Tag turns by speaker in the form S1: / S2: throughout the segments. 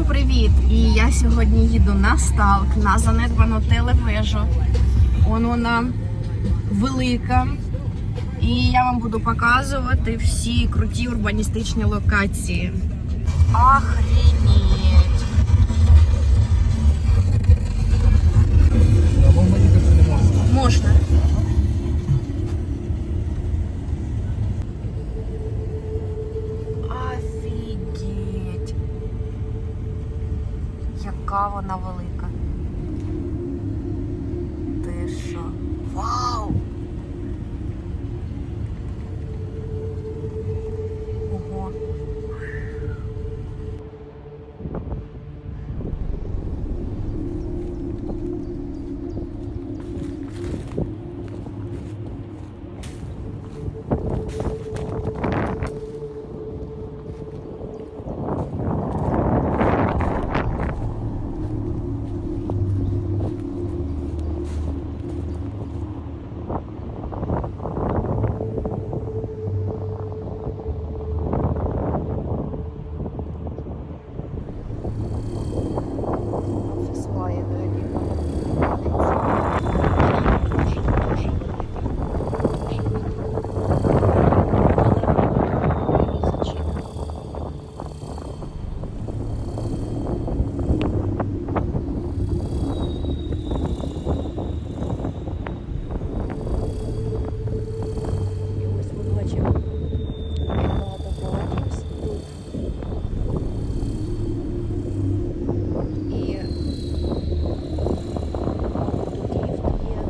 S1: Всім привіт! І я сьогодні їду на сталк, на занедбану телевежу. Он вона велика. І я вам буду показувати всі круті урбаністичні локації. Охренеть! Ось ми бачимо багато палатів тут. І тут ліфт є.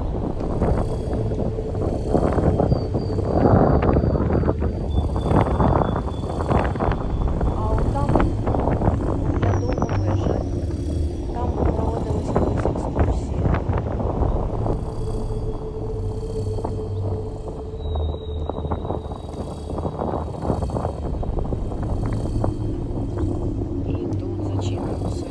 S1: А от там лядова вежа. Там проводились колись екскурсії. І тут зачинено все.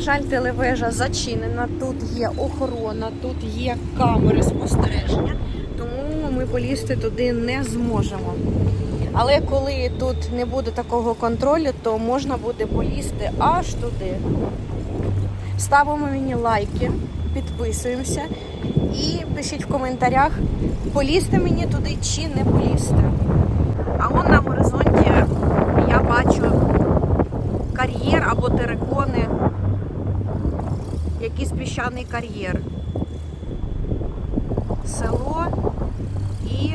S1: Жаль, телевежа зачинена, тут є охорона, тут є камери спостереження, тому ми полізти туди не зможемо. Але коли тут не буде такого контролю, то можна буде полізти аж туди. Ставимо мені лайки, підписуємося і пишіть в коментарях, полізти мені туди чи не полізти. А вон на горизонті я бачу кар'єр або терикони, якийсь піщаний кар'єр. Село і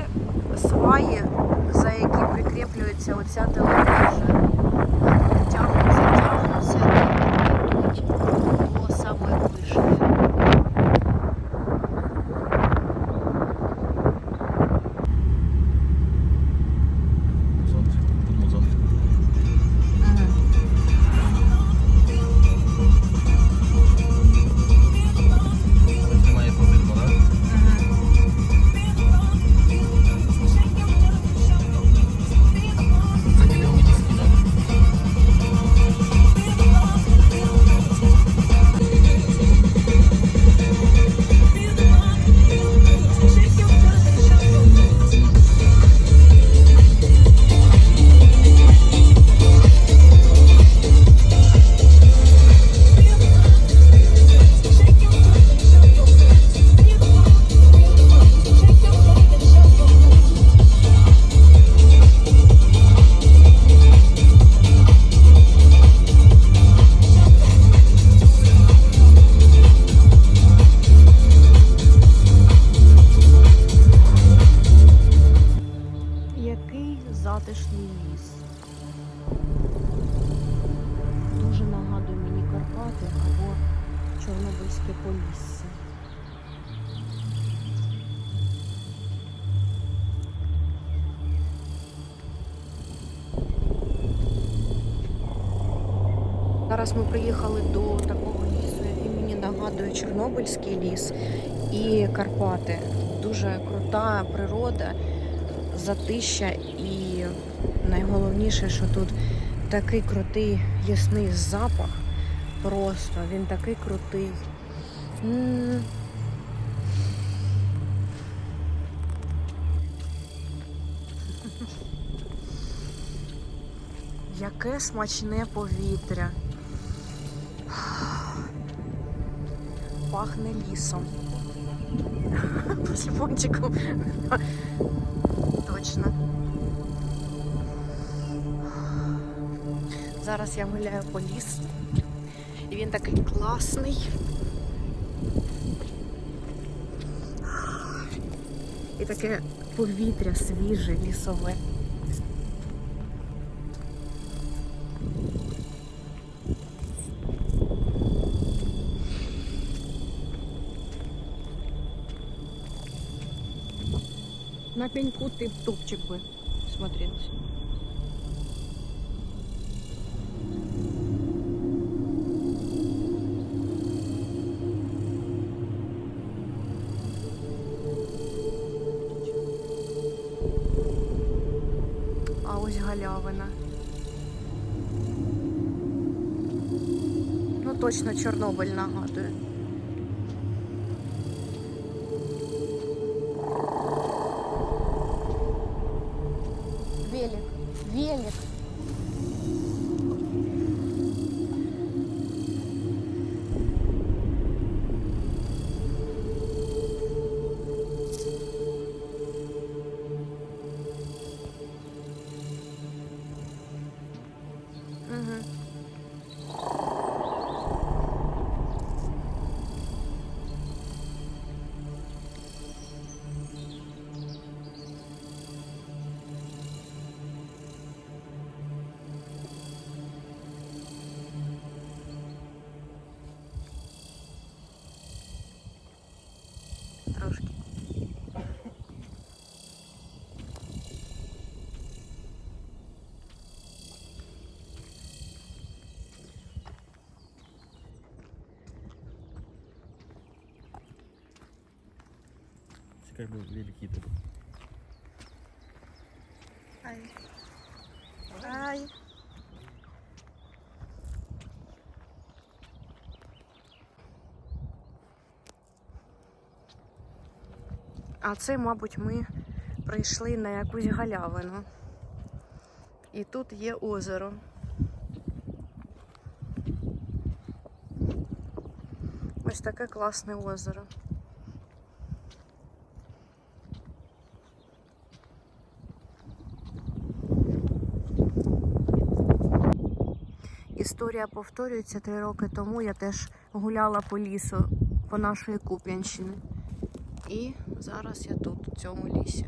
S1: сваї, за які прикріплюється оця телевежа. Затишний ліс. Дуже нагадує мені Карпати або Чорнобильське Полісся. Зараз ми приїхали до такого лісу, який мені нагадує Чорнобильський ліс і Карпати. Дуже крута природа, затища і найголовніше, що тут такий крутий ясний запах. Просто він такий крутий. Яке смачне повітря. Пахне лісом. Після пончиком. Точно. Зараз я гуляю по лісу. І він такий класний. І таке повітря свіже, лісове. На пеньку ты топчик бы смотрелся. А ось галявина. Ну точно Чорнобиль нагадує. Трошки.
S2: Це як би великий тут.
S1: Ай. Ай. А це, мабуть, ми прийшли на якусь галявину. І тут є озеро. Ось таке класне озеро. Історія повторюється три роки тому. Я теж гуляла по лісу по нашої Куп'янщини. І зараз я тут, у цьому лісі.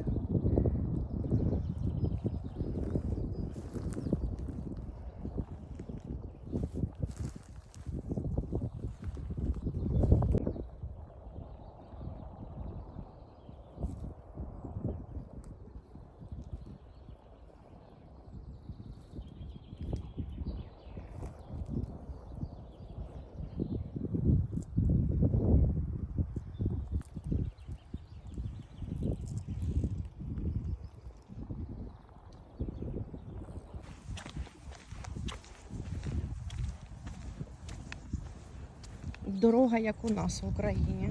S1: Дорога, як у нас в Україні.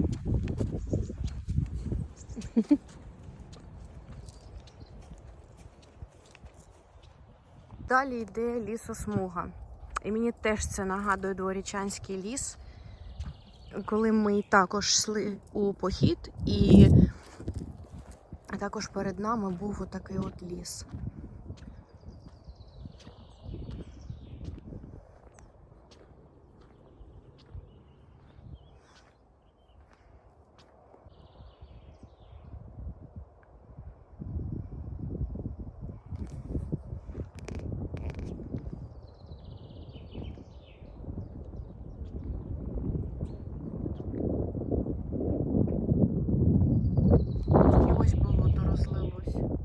S1: Далі йде лісосмуга. І мені теж це нагадує дворічанський ліс, коли ми також йшли у похід, і також перед нами був отакий от ліс. І ось болото розлилось.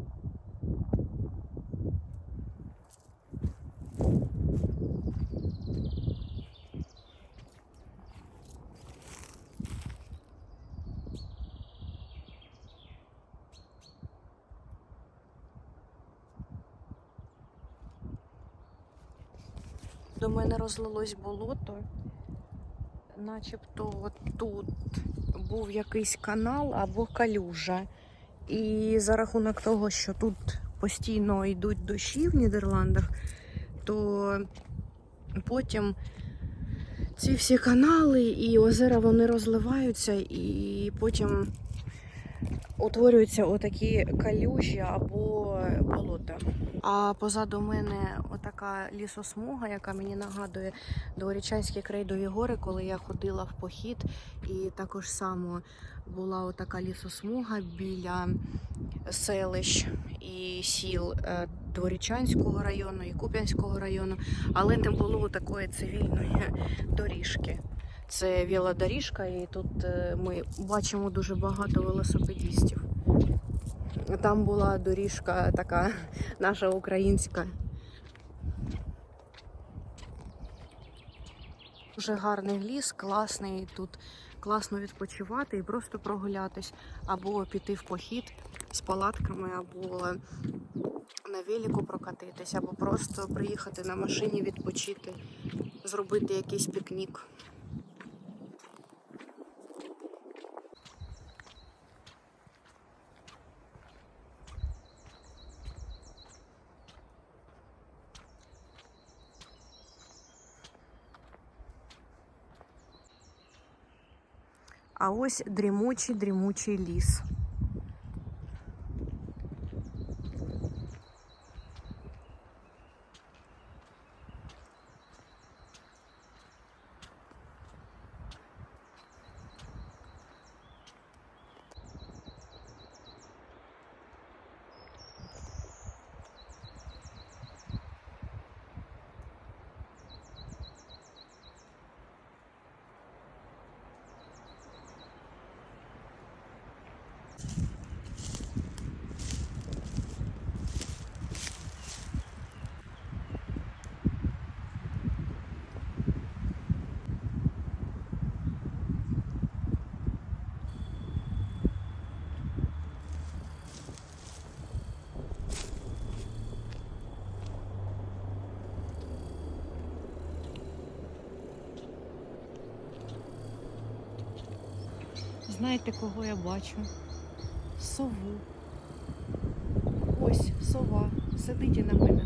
S1: До мене розлилось болото, начебто тут був якийсь канал або калюжа. І за рахунок того, що тут постійно йдуть дощі в Нідерландах, то потім ці всі канали і озера вони розливаються, і потім утворюються отакі калюжі або болота. А позаду мене отака лісосмуга, яка мені нагадує Дворічанські крейдові гори, коли я ходила в похід, і також само була отака лісосмуга біля селищ і сіл е, Дворічанського району і Куп'янського району, але не було такої цивільної доріжки. Це велодоріжка, і тут е, ми бачимо дуже багато велосипедістів. Там була доріжка така наша українська. Дуже гарний ліс, класний тут класно відпочивати і просто прогулятись, або піти в похід з палатками, або на велику прокатитись, або просто приїхати на машині відпочити, зробити якийсь пікнік. А ось дрімучий дрімучий ліс. Знаєте, кого я бачу? Сову. Ось сова. Сидить і на мене